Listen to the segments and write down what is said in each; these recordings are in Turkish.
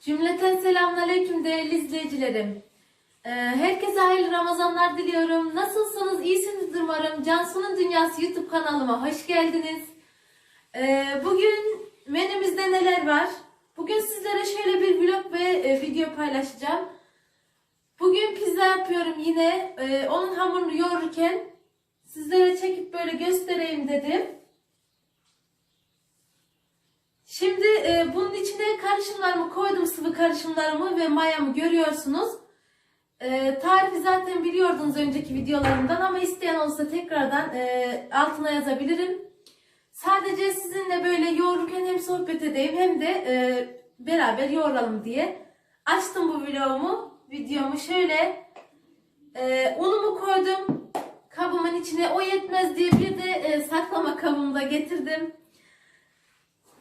Cümleten selamünaleyküm değerli izleyicilerim. Ee, Herkese hayırlı Ramazanlar diliyorum. Nasılsınız? İyisinizdir umarım. Cansu'nun Dünyası YouTube kanalıma hoş geldiniz. Ee, Bugün menümüzde neler var? Bugün sizlere şöyle bir vlog ve e, video paylaşacağım. Bugün pizza yapıyorum yine. Ee, Onun hamurunu yoğururken sizlere çekip böyle göstereyim dedim. Şimdi e, bunun içine karışımlarımı koydum sıvı karışımlarımı ve mayamı görüyorsunuz. E, tarifi zaten biliyordunuz önceki videolarımdan ama isteyen olursa tekrardan e, altına yazabilirim. Sadece sizinle böyle yoğururken hem sohbet edeyim hem de e, beraber yoğuralım diye açtım bu vlogumu, videomu şöyle e, unumu koydum kabımın içine o yetmez diye bir de e, saklama kabımı da getirdim.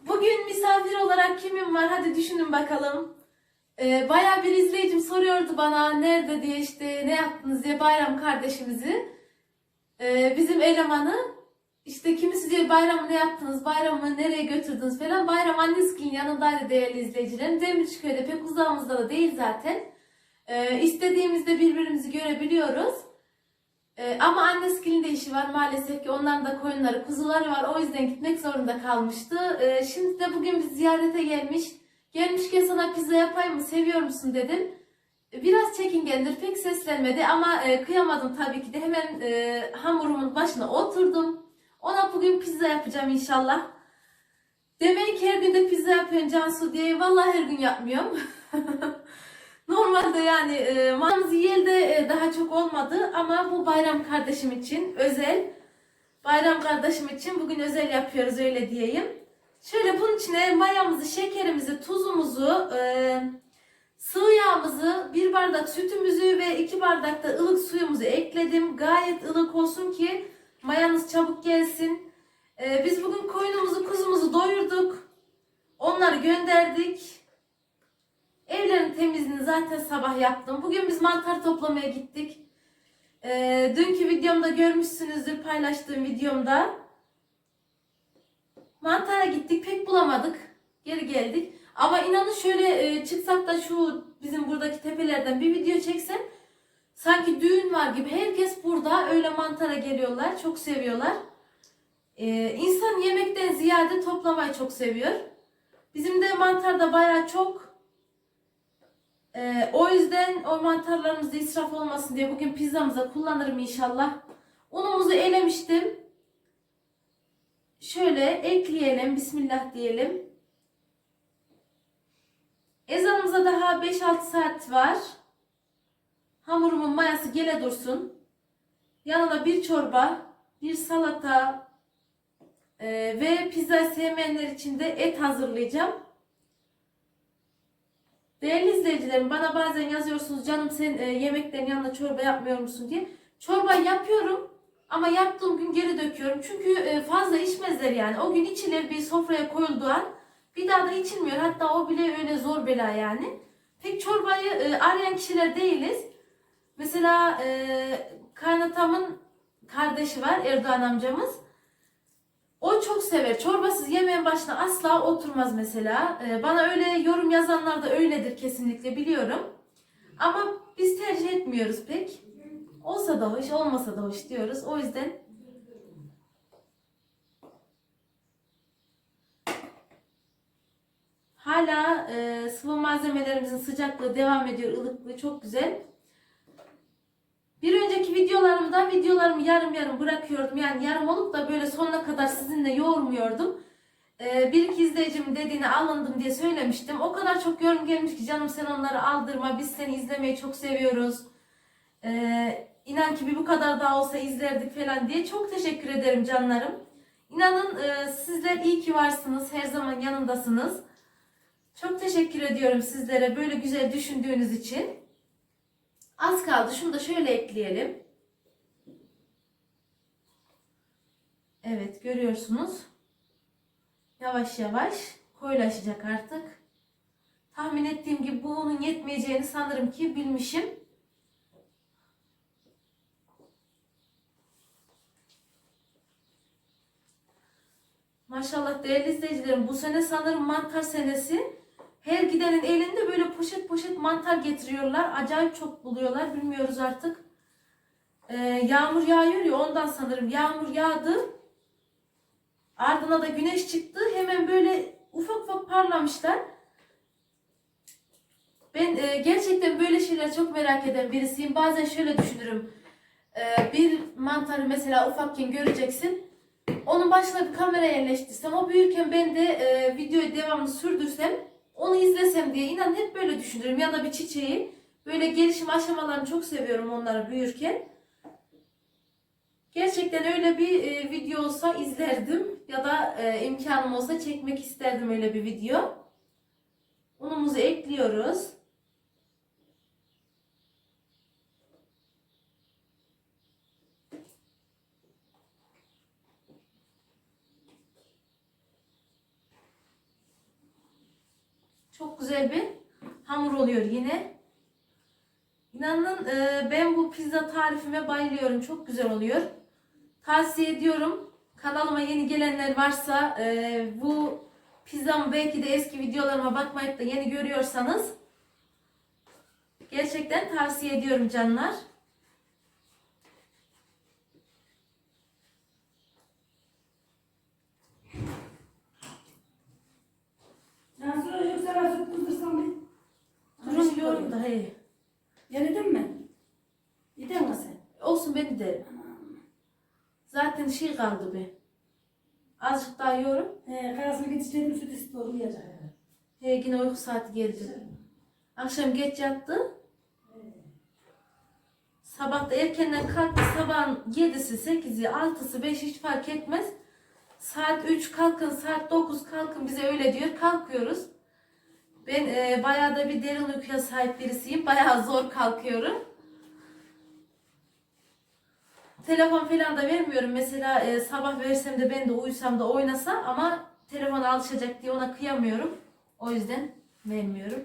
Bugün misafir olarak kimim var? Hadi düşünün bakalım. Ee, bayağı bir izleyicim soruyordu bana nerede diye işte ne yaptınız diye Bayram kardeşimizi. Ee, bizim elemanı işte kimisi diyor bayramı ne yaptınız, bayramı nereye götürdünüz falan. Bayram annesikin yanındaydı değerli izleyicilerim. Demirciköy pek uzağımızda da değil zaten. Ee, istediğimizde birbirimizi görebiliyoruz. Ee, ama anneskinin de işi var maalesef ki onların da koyunları, kuzuları var. O yüzden gitmek zorunda kalmıştı. Ee, şimdi de bugün bir ziyarete gelmiş. Gelmişken sana pizza yapayım mı, seviyor musun dedim. Biraz çekingendir, pek seslenmedi ama e, kıyamadım tabii ki de. Hemen e, hamurumun başına oturdum. Ona bugün pizza yapacağım inşallah. Demeyin ki her gün de pizza yapıyorsun Cansu diye. Vallahi her gün yapmıyorum. Normalde yani e, manımız yelde e, daha çok olmadı ama bu bayram kardeşim için özel. Bayram kardeşim için bugün özel yapıyoruz öyle diyeyim. Şöyle bunun içine mayamızı, şekerimizi, tuzumuzu, e, sıvı yağımızı, bir bardak sütümüzü ve iki bardak da ılık suyumuzu ekledim. Gayet ılık olsun ki mayamız çabuk gelsin. E, biz bugün koyunumuzu, kuzumuzu doyurduk. Onları gönderdik. Evlerin temizliğini zaten sabah yaptım. Bugün biz mantar toplamaya gittik. Ee, dünkü videomda görmüşsünüzdür paylaştığım videomda. Mantara gittik pek bulamadık. Geri geldik. Ama inanın şöyle e, çıksak da şu bizim buradaki tepelerden bir video çeksem sanki düğün var gibi. Herkes burada öyle mantara geliyorlar. Çok seviyorlar. Ee, insan yemekten ziyade toplamayı çok seviyor. Bizim de mantarda bayağı çok. Ee, o yüzden o mantarlarımız israf olmasın diye bugün pizzamıza kullanırım inşallah. Unumuzu elemiştim. Şöyle ekleyelim. Bismillah diyelim. Ezanımıza daha 5-6 saat var. Hamurumun mayası gele dursun. Yanına bir çorba, bir salata e, ve pizza sevmeyenler için de et hazırlayacağım. Değerli izleyicilerim bana bazen yazıyorsunuz canım sen e, yemeklerin yanına çorba yapmıyor musun diye. Çorba yapıyorum ama yaptığım gün geri döküyorum. Çünkü e, fazla içmezler yani. O gün içilir bir sofraya koyulduğu an bir daha da içilmiyor. Hatta o bile öyle zor bela yani. Pek çorbayı e, arayan kişiler değiliz. Mesela e, kaynatamın kardeşi var Erdoğan amcamız. O çok sever. Çorbasız yemeğin başına asla oturmaz mesela. Ee, bana öyle yorum yazanlar da öyledir kesinlikle biliyorum. Ama biz tercih etmiyoruz pek. Olsa da hoş, olmasa da hoş diyoruz. O yüzden hala e, sıvı malzemelerimizin sıcaklığı devam ediyor. ılıklığı çok güzel. Bir önceki videolarımda videolarımı yarım yarım bırakıyordum. Yani yarım olup da böyle sonuna kadar sizinle yoğurmuyordum. Ee, bir iki izleyicimin dediğine alındım diye söylemiştim. O kadar çok yorum gelmiş ki canım sen onları aldırma. Biz seni izlemeyi çok seviyoruz. Ee, inan ki bir bu kadar daha olsa izlerdik falan diye. Çok teşekkür ederim canlarım. İnanın e, sizler iyi ki varsınız. Her zaman yanındasınız. Çok teşekkür ediyorum sizlere böyle güzel düşündüğünüz için. Az kaldı. Şunu da şöyle ekleyelim. Evet görüyorsunuz. Yavaş yavaş koyulaşacak artık. Tahmin ettiğim gibi bunun yetmeyeceğini sanırım ki bilmişim. Maşallah değerli izleyicilerim bu sene sanırım mantar senesi. Her gidenin elinde böyle poşet poşet mantar getiriyorlar. Acayip çok buluyorlar. Bilmiyoruz artık. Ee, yağmur yağıyor ya ondan sanırım. Yağmur yağdı. Ardına da güneş çıktı. Hemen böyle ufak ufak parlamışlar. Ben e, gerçekten böyle şeyler çok merak eden birisiyim. Bazen şöyle düşünürüm. E, bir mantarı mesela ufakken göreceksin. Onun başına bir kamera yerleştirsem, o büyürken ben de e, videoyu devamlı sürdürsem, onu izlesem diye inan hep böyle düşünürüm. Ya da bir çiçeği. Böyle gelişim aşamalarını çok seviyorum onları büyürken. Gerçekten öyle bir e, video olsa izlerdim ya da e, imkanım olsa çekmek isterdim öyle bir video. Unumuzu ekliyoruz. Çok güzel bir hamur oluyor yine. İnanın e, ben bu pizza tarifime bayılıyorum. Çok güzel oluyor. Tavsiye ediyorum. Kanalıma yeni gelenler varsa e, bu pizzamı belki de eski videolarıma bakmayıp da yeni görüyorsanız gerçekten tavsiye ediyorum canlar. Nasıl olacak sana süt kızdırsam bir? Durun diyorum da hey. Yenidin mi? Yedin mi sen? Olsun beni de. Zaten şey kaldı be. Azıcık daha yiyorum. He, karısını gidişlerim süt uyuyacak. herhalde. He yine uyku saati geldi. Akşam geç yattı. Sabah da erkenden kalktı. Sabahın 7'si, 8'i, 6'sı, 5 hiç fark etmez. Saat 3 kalkın, saat 9 kalkın bize öyle diyor. Kalkıyoruz. Ben e, bayağı da bir derin uykuya sahip birisiyim. Bayağı zor kalkıyorum. Telefon falan da vermiyorum. Mesela e, sabah versem de ben de uyusam da oynasa ama telefona alışacak diye ona kıyamıyorum. O yüzden vermiyorum.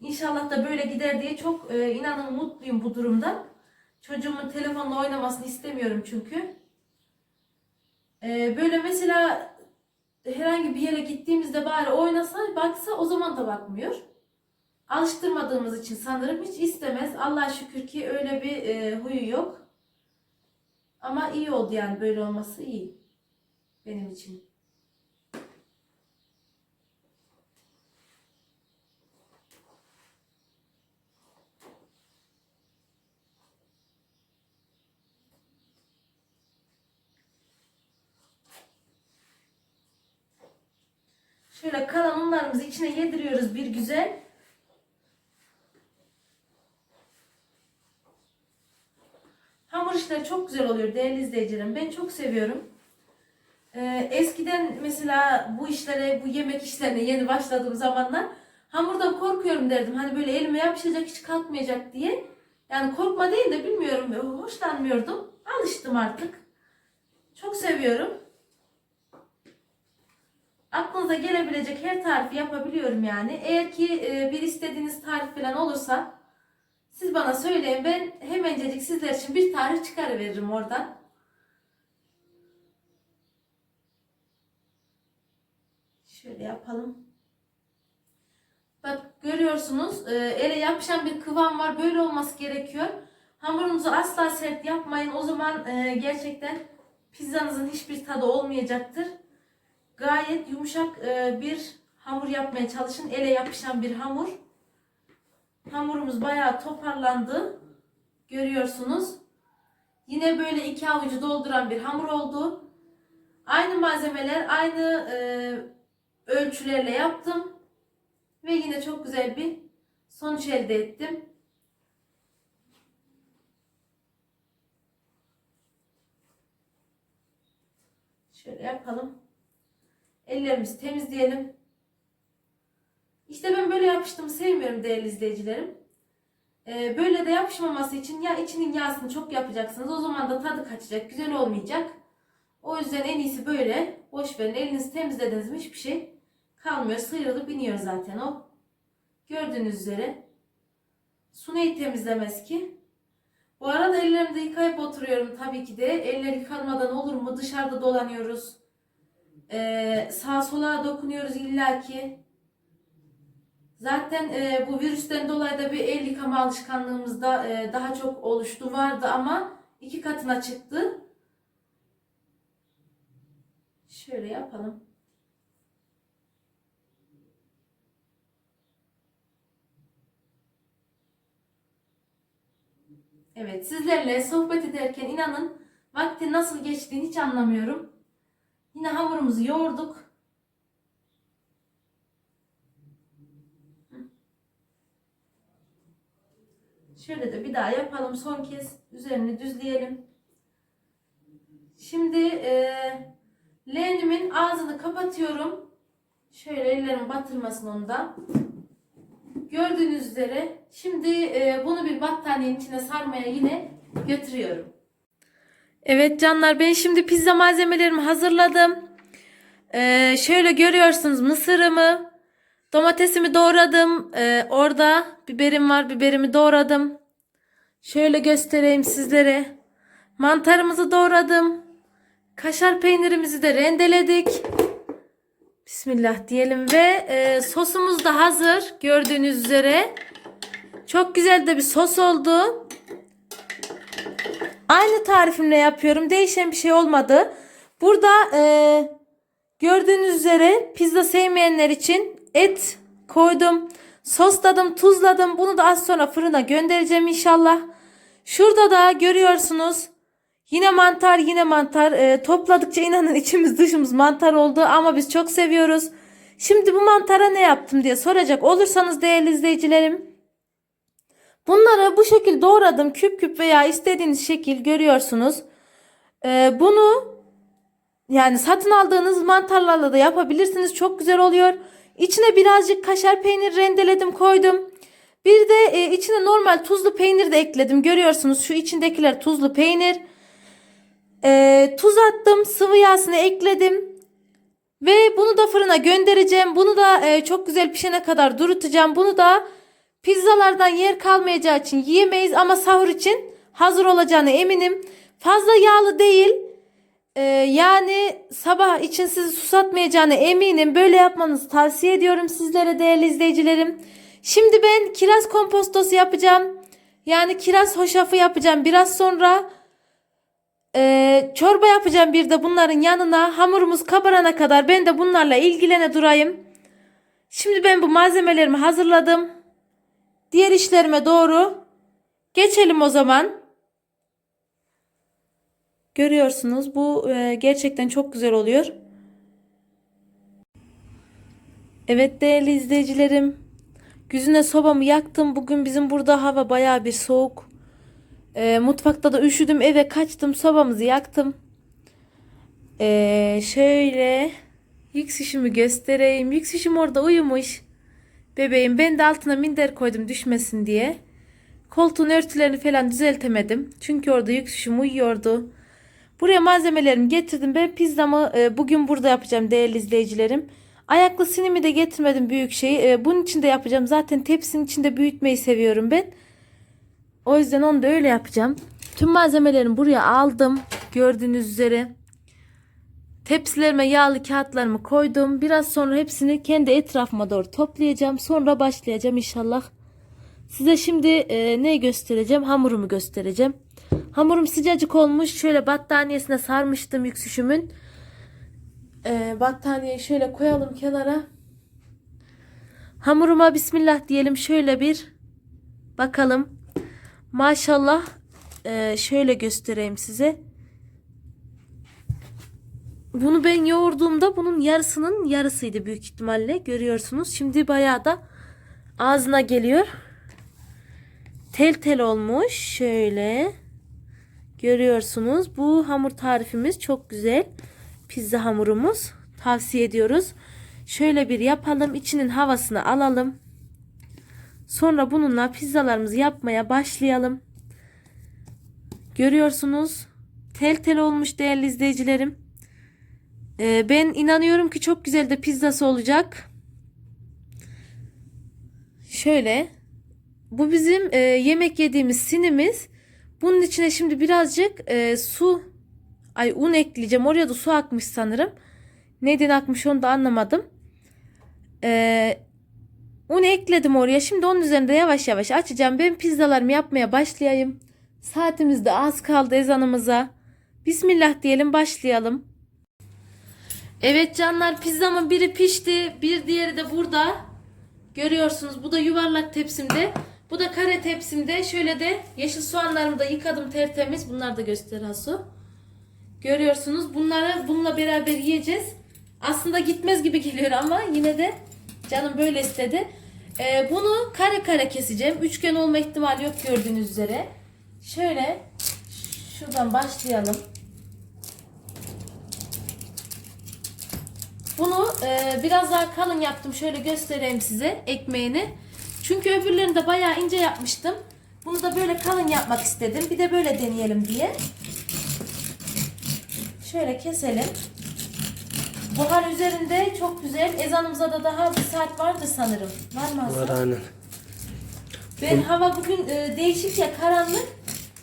İnşallah da böyle gider diye çok e, inanın mutluyum bu durumda. Çocuğumun telefonla oynamasını istemiyorum çünkü. E, böyle mesela herhangi bir yere gittiğimizde bari oynasa baksa o zaman da bakmıyor. Alıştırmadığımız için sanırım hiç istemez. Allah'a şükür ki öyle bir e, huyu yok. Ama iyi oldu yani böyle olması iyi. Benim için. Şöyle kalan unlarımızı içine yediriyoruz bir güzel. Hamur işleri çok güzel oluyor değerli izleyicilerim. Ben çok seviyorum. Ee, eskiden mesela bu işlere, bu yemek işlerine yeni başladığım zamanlar hamurdan korkuyorum derdim. Hani böyle elime yapışacak hiç kalkmayacak diye. Yani korkma değil de bilmiyorum hoşlanmıyordum. Alıştım artık. Çok seviyorum. Aklınıza gelebilecek her tarifi yapabiliyorum yani. Eğer ki e, bir istediğiniz tarif falan olursa siz bana söyleyin. Ben hemencecik sizler için bir tarif çıkarıveririm oradan. Şöyle yapalım. Bak görüyorsunuz e, ele yapışan bir kıvam var. Böyle olması gerekiyor. Hamurunuzu asla sert yapmayın. O zaman e, gerçekten pizzanızın hiçbir tadı olmayacaktır. Gayet yumuşak e, bir hamur yapmaya çalışın. Ele yapışan bir hamur. Hamurumuz bayağı toparlandı. Görüyorsunuz. Yine böyle iki avucu dolduran bir hamur oldu. Aynı malzemeler, aynı e, ölçülerle yaptım. Ve yine çok güzel bir sonuç elde ettim. Şöyle yapalım. Ellerimizi temizleyelim. İşte ben böyle yapıştığımı sevmiyorum değerli izleyicilerim. Ee, böyle de yapışmaması için ya içinin yağsını çok yapacaksınız. O zaman da tadı kaçacak, güzel olmayacak. O yüzden en iyisi böyle. Boş verin. Elinizi temizlediniz mi hiçbir şey kalmıyor. Sıyrılıp iniyor zaten o. Gördüğünüz üzere. Su neyi temizlemez ki? Bu arada ellerimi de yıkayıp oturuyorum tabii ki de. Eller yıkanmadan olur mu? Dışarıda dolanıyoruz. Ee, sağa sola dokunuyoruz illaki. Zaten e, bu virüsten dolayı da bir el yıkama alışkanlığımız da e, daha çok oluştu vardı ama iki katına çıktı. Şöyle yapalım. Evet, sizlerle sohbet ederken inanın vakti nasıl geçtiğini hiç anlamıyorum. Yine hamurumuzu yoğurduk. Şöyle de bir daha yapalım. Son kez üzerini düzleyelim. Şimdi e, leğenimin ağzını kapatıyorum. Şöyle ellerimi batırmasın onda. Gördüğünüz üzere şimdi e, bunu bir battaniyenin içine sarmaya yine götürüyorum. Evet canlar ben şimdi pizza malzemelerimi hazırladım. Ee, şöyle görüyorsunuz mısırımı, domatesimi doğradım. Ee, orada biberim var biberimi doğradım. Şöyle göstereyim sizlere. Mantarımızı doğradım. Kaşar peynirimizi de rendeledik. Bismillah diyelim ve e, sosumuz da hazır gördüğünüz üzere. Çok güzel de bir sos oldu. Aynı tarifimle yapıyorum. Değişen bir şey olmadı. Burada e, gördüğünüz üzere pizza sevmeyenler için et koydum. Sosladım, tuzladım. Bunu da az sonra fırına göndereceğim inşallah. Şurada da görüyorsunuz. Yine mantar, yine mantar. E, topladıkça inanın içimiz dışımız mantar oldu ama biz çok seviyoruz. Şimdi bu mantara ne yaptım diye soracak olursanız değerli izleyicilerim. Bunları bu şekilde doğradım. Küp küp veya istediğiniz şekil görüyorsunuz. Ee, bunu yani satın aldığınız mantarlarla da yapabilirsiniz. Çok güzel oluyor. İçine birazcık kaşar peynir rendeledim koydum. Bir de e, içine normal tuzlu peynir de ekledim. Görüyorsunuz şu içindekiler tuzlu peynir. Ee, tuz attım. Sıvı yağsını ekledim. Ve bunu da fırına göndereceğim. Bunu da e, çok güzel pişene kadar durutacağım. Bunu da Pizzalardan yer kalmayacağı için yiyemeyiz ama sahur için hazır olacağını eminim. Fazla yağlı değil. Ee, yani sabah için sizi susatmayacağını eminim. Böyle yapmanızı tavsiye ediyorum sizlere değerli izleyicilerim. Şimdi ben kiraz kompostosu yapacağım. Yani kiraz hoşafı yapacağım. Biraz sonra e, çorba yapacağım bir de bunların yanına. Hamurumuz kabarana kadar ben de bunlarla ilgilene durayım. Şimdi ben bu malzemelerimi hazırladım. Diğer işlerime doğru geçelim o zaman. Görüyorsunuz bu e, gerçekten çok güzel oluyor. Evet değerli izleyicilerim. Güzüne sobamı yaktım. Bugün bizim burada hava baya bir soğuk. E, mutfakta da üşüdüm. Eve kaçtım. Sobamızı yaktım. E, şöyle yüksüşümü göstereyim. Yüksüşüm orada uyumuş. Bebeğim ben de altına minder koydum düşmesin diye. Koltuğun örtülerini falan düzeltemedim. Çünkü orada yüksüşüm uyuyordu. Buraya malzemelerimi getirdim. Ben pizzamı e, bugün burada yapacağım değerli izleyicilerim. Ayaklı sinimi de getirmedim büyük şeyi. E, bunun içinde yapacağım. Zaten tepsinin içinde büyütmeyi seviyorum ben. O yüzden onu da öyle yapacağım. Tüm malzemelerimi buraya aldım. Gördüğünüz üzere. Tepsilerime yağlı kağıtlarımı koydum. Biraz sonra hepsini kendi etrafıma doğru toplayacağım. Sonra başlayacağım inşallah. Size şimdi e, ne göstereceğim? Hamurumu göstereceğim. Hamurum sıcacık olmuş. Şöyle battaniyesine sarmıştım yüksüşümün. E, battaniyeyi şöyle koyalım kenara. Hamuruma bismillah diyelim. Şöyle bir bakalım. Maşallah e, şöyle göstereyim size. Bunu ben yoğurduğumda bunun yarısının yarısıydı büyük ihtimalle. Görüyorsunuz. Şimdi bayağı da ağzına geliyor. Tel tel olmuş. Şöyle. Görüyorsunuz. Bu hamur tarifimiz çok güzel. Pizza hamurumuz. Tavsiye ediyoruz. Şöyle bir yapalım. İçinin havasını alalım. Sonra bununla pizzalarımızı yapmaya başlayalım. Görüyorsunuz. Tel tel olmuş değerli izleyicilerim. Ee, ben inanıyorum ki çok güzel de pizzası olacak. Şöyle. Bu bizim e, yemek yediğimiz sinimiz. Bunun içine şimdi birazcık e, su ay un ekleyeceğim. Oraya da su akmış sanırım. Neden akmış onu da anlamadım. E, Un ekledim oraya. Şimdi onun üzerinde yavaş yavaş açacağım. Ben pizzalarımı yapmaya başlayayım. Saatimiz de az kaldı ezanımıza. Bismillah diyelim başlayalım. Evet canlar pizzamın biri pişti. Bir diğeri de burada. Görüyorsunuz bu da yuvarlak tepsimde. Bu da kare tepsimde. Şöyle de yeşil soğanlarımı da yıkadım tertemiz. Bunlar da göster Hasu. Görüyorsunuz bunları bununla beraber yiyeceğiz. Aslında gitmez gibi geliyor ama yine de canım böyle istedi. Ee, bunu kare kare keseceğim. Üçgen olma ihtimali yok gördüğünüz üzere. Şöyle şuradan başlayalım. Bunu e, biraz daha kalın yaptım. Şöyle göstereyim size ekmeğini. Çünkü öbürlerini de bayağı ince yapmıştım. Bunu da böyle kalın yapmak istedim. Bir de böyle deneyelim diye. Şöyle keselim. Buhar üzerinde çok güzel. Ezanımıza da daha bir saat vardı sanırım. Var mı Hasan? Var aynen. Ben hava bugün e, değişik ya karanlık.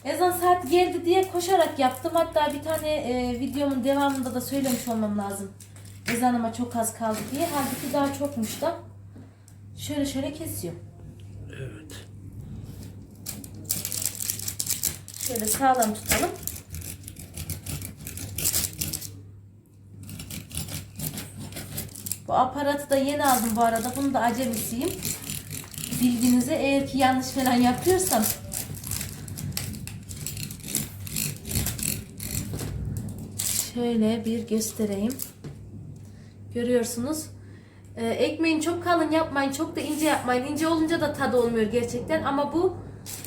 Ezan saat geldi diye koşarak yaptım. Hatta bir tane e, videomun devamında da söylemiş olmam lazım. Ezanıma çok az kaldı diye. Halbuki daha çokmuş da. Şöyle şöyle kesiyorum. Evet. Şöyle sağlam tutalım. Bu aparatı da yeni aldım bu arada. Bunu da acemisiyim. Bilginize eğer ki yanlış falan yapıyorsam. Şöyle bir göstereyim. Görüyorsunuz. Ee, ekmeğini çok kalın yapmayın, çok da ince yapmayın. İnce olunca da tadı olmuyor gerçekten. Ama bu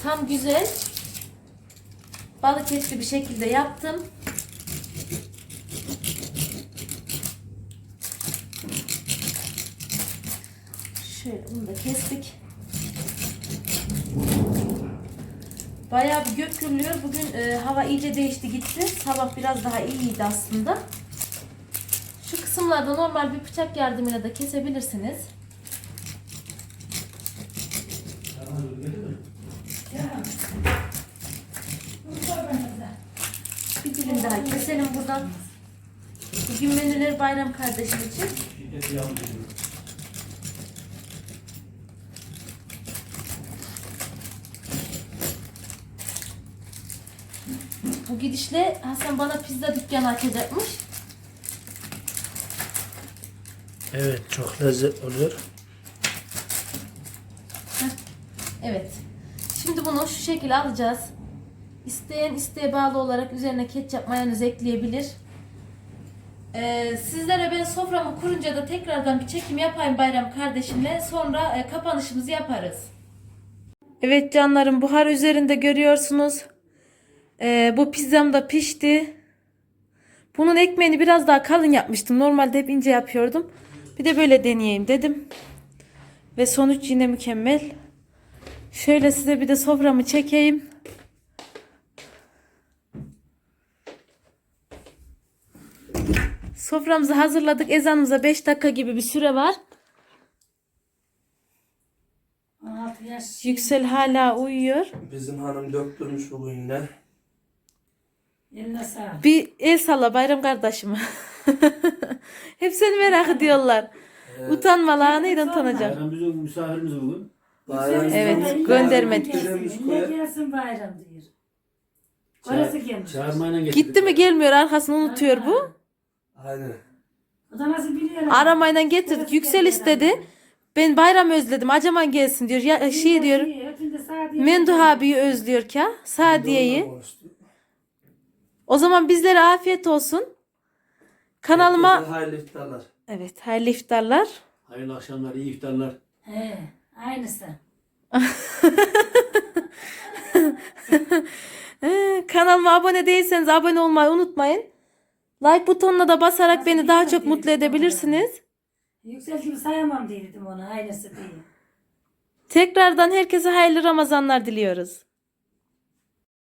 tam güzel. Balık etli bir şekilde yaptım. Şöyle bunu da kestik. Bayağı bir gök gürlüyor. Bugün e, hava iyice değişti gitti. Sabah biraz daha iyiydi aslında. Şu kısımlarda normal bir bıçak yardımıyla da kesebilirsiniz. Bir dilim daha keselim buradan. Bugün menüleri bayram kardeşim için. Bu gidişle Hasan bana pizza dükkanı açacakmış. Evet çok lezzetli oluyor. Evet. Şimdi bunu şu şekilde alacağız. İsteyen isteğe bağlı olarak üzerine ketçap mayonez ekleyebilir. Ee, sizlere ben soframı kurunca da tekrardan bir çekim yapayım Bayram kardeşimle. Sonra e, kapanışımızı yaparız. Evet canlarım buhar üzerinde görüyorsunuz. Ee, bu pizzam da pişti. Bunun ekmeğini biraz daha kalın yapmıştım. Normalde hep ince yapıyordum. Bir de böyle deneyeyim dedim. Ve sonuç yine mükemmel. Şöyle size bir de soframı çekeyim. Soframızı hazırladık. Ezanımıza 5 dakika gibi bir süre var. 16 yaş. Yüksel hala uyuyor. Bizim hanım döktürmüş bugün yine. Bir el salla bayram kardeşime. Hep seni merak ediyorlar. Utanmalı anıyla utanacak. Bayram bizim misafirimiz bugün. Bayram Evet, göndermedik. koya. gelsin bayram diyor. Orası gelmiş. Çağırmayla getirdik. Gitti mi gelmiyor arkasını unutuyor bu. Aynen. O da nasıl biliyor? Aramayla getirdik. Yüksel istedi. Ben bayram özledim. Acaman gelsin diyor. Ya, şey diyor. Menduh abiyi özlüyor ki. Sadiye'yi. O zaman bizlere afiyet olsun. Kanalıma Herkese Hayırlı iftarlar. evet hayırlı iftarlar. Hayırlı akşamlar, iyi iftarlar. He, aynısı. Kanalıma abone değilseniz abone olmayı unutmayın. Like butonuna da basarak beni daha çok mutlu edebilirsiniz. Yüksel gibi sayamam dedim onu aynısı diye. Tekrardan herkese hayırlı Ramazanlar diliyoruz.